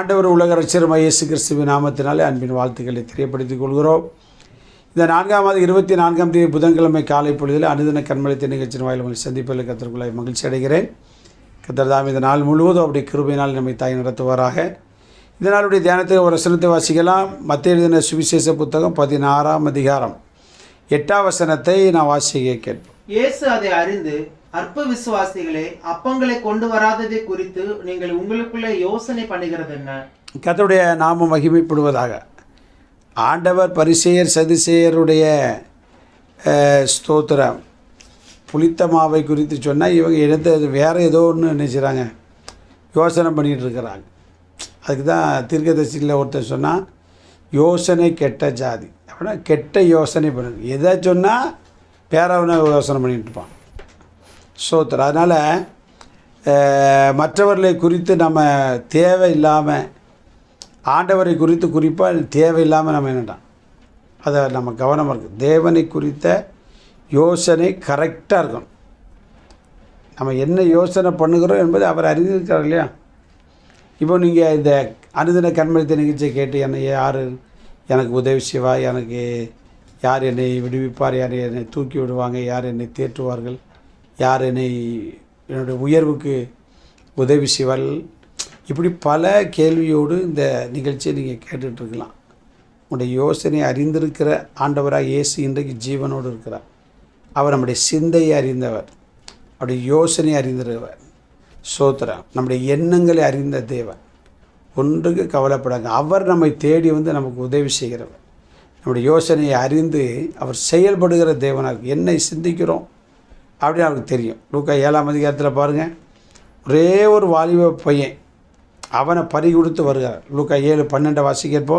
ஆண்டவர் உலக ரட்சர் இயேசு கிறிஸ்துவின் நாமத்தினாலே அன்பின் வாழ்த்துக்களை தெரியப்படுத்திக் கொள்கிறோம். இந்த நான்காம் மாதம் இருபத்தி நான்காம் தேதி புதன்கிழமை காலை பொழுதில் அனுதின கண்மளித்த நிகழ்ச்சியின் வாயில் உங்களை சந்திப்பதில் கத்திற்குள்ளாய் மகிழ்ச்சி அடைகிறேன். கத்தர் தாம் இந்த நாள் முழுவதும் அப்படி கிருபையினால் நம்மை தாய் நடத்துவாராக. இந்த நாளுடைய தியானத்தில் ஒரு வசனத்தை வாசிக்கலாம். மத்திய எழுதின சுவிசேஷ புத்தகம் பதினாறாம் அதிகாரம். எட்டாம் வசனத்தை நான் வாசிக்க கேட்போம். இயேசு அதை அறிந்து அற்ப விசுவாசிகளே அப்பங்களை கொண்டு வராததை குறித்து நீங்கள் உங்களுக்குள்ளே யோசனை பண்ணுகிறது என்ன? கர்த்தருடைய நாமம் மகிமைப்படுவதாக. ஆண்டவர் பரிசெயர் சதிசெயருடைய ஸ்தோத்திரம். புளித்த மாவை குறித்து சொன்னால் இவங்க எடுத்து வேறு ஏதோ ஒன்று நினைச்சுறாங்க. யோசனை பண்ணிகிட்டு இருக்கிறாங்க. அதுக்கு தான் தீர்க்கதரிசியில் ஒருத்தர் சொன்னால் யோசனை கெட்ட ஜாதி. அப்படின்னா கெட்ட யோசனை பண்ணு எதை சொன்னால் பேரவனை யோசனை பண்ணிட்டு இருப்பான். ஸ்தோத்திரம் அதனால் மற்றவர்களை குறித்து நம்ம தேவையில்லாமல் ஆண்டவரை குறித்து குறிப்பாக தேவையில்லாமல் நம்ம என்னட்டான் அதை நம்ம கவனமாக இருக்குது தேவனை குறித்த யோசனை கரெக்டாக இருக்கணும். நம்ம என்ன யோசனை பண்ணுகிறோம் என்பதை அவர் அறிந்திருக்கிறார் இல்லையா? இப்போ நீங்கள் இந்த அனுதின கண்மணித்த நிகழ்ச்சியை கேட்டு என்னை யார்? எனக்கு உதவி செய்வா எனக்கு யார் என்னை விடுவிப்பார்? யார் என்னை தூக்கி விடுவாங்க? யார் என்னை தேற்றுவார்கள்? யார் என்னை என்னுடைய உயர்வுக்கு உதவி செய்வாள். இப்படி பல கேள்வியோடு இந்த நிகழ்ச்சியை நீங்கள் கேட்டுட்ருக்கலாம். உங்களுடைய யோசனை அறிந்திருக்கிற ஆண்டவராக இயேசு இன்றைக்கு ஜீவனோடு இருக்கிறார். அவர் நம்முடைய சிந்தையை அறிந்தவர். அவருடைய யோசனை அறிந்திருவர் சோத்திரம் நம்முடைய எண்ணங்களை அறிந்த தேவன். ஒன்றுக்கு கவலைப்படாங்க. அவர் நம்மை தேடி வந்து நமக்கு உதவி செய்கிறவர். நம்முடைய யோசனையை அறிந்து அவர் செயல்படுகிற தேவனாக என்னை சிந்திக்கிறோம். அப்படின்னு அவருக்கு தெரியும். லூக்கா ஏழாம் அதிகாரத்தில் பாருங்கள் ஒரே ஒரு வாலிப பையன் அவனை பறி கொடுத்து வருகிறார். லூக்கா ஏழு பன்னெண்டை வாசிக்கிறப்போ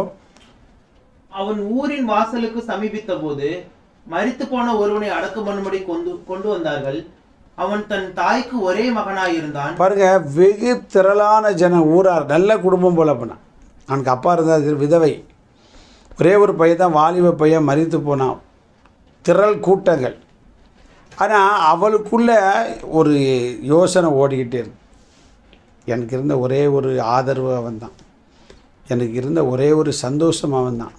அவன் ஊரின் வாசலுக்கு சமீபித்த போது மரித்து போன ஒருவனை அடக்கம் பண்ணும்படி கொண்டு கொண்டு வந்தார்கள். அவன் தன் தாய்க்கு ஒரே மகனாயிருந்தான். பாருங்க வெகு திரளான ஜன ஊரார் நல்ல குடும்பம் போல பண்ணான் அவனுக்கு அப்பா இருந்தது விதவை. ஒரே ஒரு பையன் தான் வாலிப பையன் மறித்து போனான். திரள் கூட்டங்கள். ஆனால் அவளுக்குள்ள ஒரு யோசனை ஓடிக்கிட்டே இருக்கு. எனக்கு இருந்த ஒரே ஒரு ஆதரவு அவன் தான் எனக்கு இருந்த ஒரே ஒரு சந்தோஷம் அவன் தான்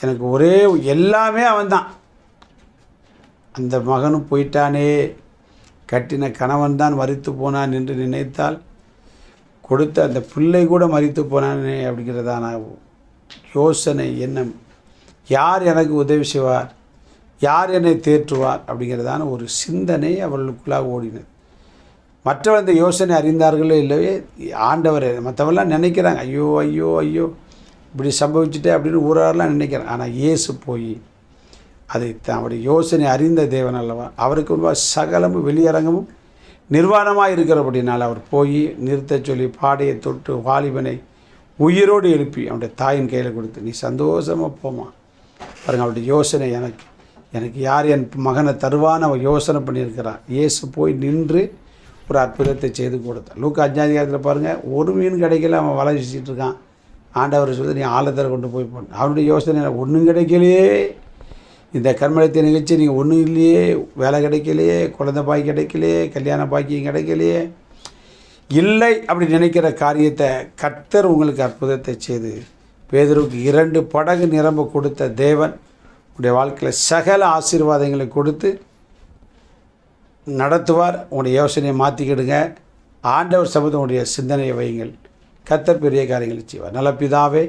எனக்கு ஒரே எல்லாமே அவன் தான் அந்த மகனும் போயிட்டானே. கட்டின கணவன் தான் மறித்து போனான் என்று நினைத்தால் கொடுத்த அந்த பிள்ளை கூட மறித்து போனானே அப்படிங்கிறதான யோசனை எண்ணம். யார் எனக்கு உதவி செய்வார்? யார் என்னை தேற்றுவார் அப்படிங்கிறதான ஒரு சிந்தனை அவர்களுக்குள்ளாக ஓடினது. மற்றவர் இந்த யோசனை அறிந்தார்களோ இல்லவே ஆண்டவர் மற்றவெல்லாம் நினைக்கிறாங்க ஐயோ ஐயோ ஐயோ இப்படி சம்பவிச்சுட்டே அப்படின்னு ஊராரெலாம் நினைக்கிறாங்க. ஆனால் இயேசு போய் அதை அவருடைய யோசனை அறிந்த தேவன் அல்லவா அவருக்கு முன்பாக சகலமும் வெளியரங்கமும் நிர்வாணமாக இருக்கிறபடினால் அவர் போய் நிறுத்தச் சொல்லி பாடையை தொட்டு வாலிபனை உயிரோடு எழுப்பி அவனுடைய தாயின் கையில் கொடுத்து நீ சந்தோஷமாக போமா பாருங்கள் அவருடைய யோசனை எனக்கு எனக்கு யார் என் மகனை தருவான்னு அவன் யோசனை பண்ணியிருக்கிறான். இயேசு போய் நின்று ஒரு அற்புதத்தை செய்து கொடுத்தான். லூக்கா அஞ்சாதிகாரத்தில் பாருங்கள் ஒரு மீன் கிடைக்கல அவன் வலை வீசிட்டு இருக்கான். ஆண்டவர் சொல்லி நீ ஆழத்தில் கொண்டு போய் போன அவனுடைய யோசனை ஒன்றும் கிடைக்கலையே. இந்த கர்மலத்தை நிகழ்ச்சி நீங்கள் ஒன்றும் இல்லையே. வேலை கிடைக்கலையே குழந்தை பாய் கிடைக்கலையே கல்யாண பாக்கியம் கிடைக்கலையே. இல்லை அப்படி நினைக்கிற காரியத்தை கர்த்தர் உங்களுக்கு அற்புதத்தை செய்து பேதருக்கு இரண்டு படகு நிரம்ப கொடுத்த தேவன் உடைய வாழ்க்கையில் சகல ஆசீர்வாதங்களை கொடுத்து நடத்துவார். உங்களுடைய யோசனையை மாற்றிக்கிடுங்க ஆண்டவர் சபதனுடைய சிந்தனையை வையுங்கள். கத்தர் பெரிய காரியங்களை செய்வார். நல்ல பிதாவே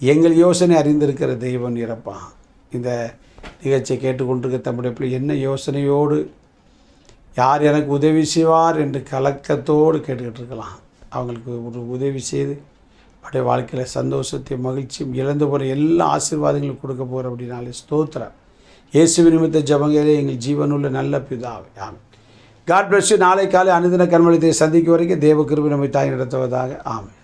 எங்கள் யோசனை அறிந்திருக்கிற தெய்வம் இறப்பா இந்த நிகழ்ச்சியை கேட்டுக்கொண்டிருக்க தம்முடைய பிள்ளை என்ன யோசனையோடு யார் எனக்கு உதவி செய்வார் என்று கலக்கத்தோடு கேட்டுக்கிட்டு இருக்கலாம். அவங்களுக்கு ஒரு உதவி செய்து அவருடைய வாழ்க்கையில் சந்தோஷத்தையும் மகிழ்ச்சியும் இழந்து போகிற எல்லா ஆசீர்வாதங்களும் கொடுக்க போகிற அப்படின்னாலே ஸ்தோத்திரம். இயேசு நிமித்த ஜபங்கையிலே எங்கள் ஜீவனுள்ள நல்ல பிதாவை. ஆமாம் காட் பிளஸ் நாளை காலை அனுதின கண்மணித்தை சந்திக்கும் வரைக்கும் தேவ கிருபி நம்மை தாய் நடத்துவதாக. ஆமாம்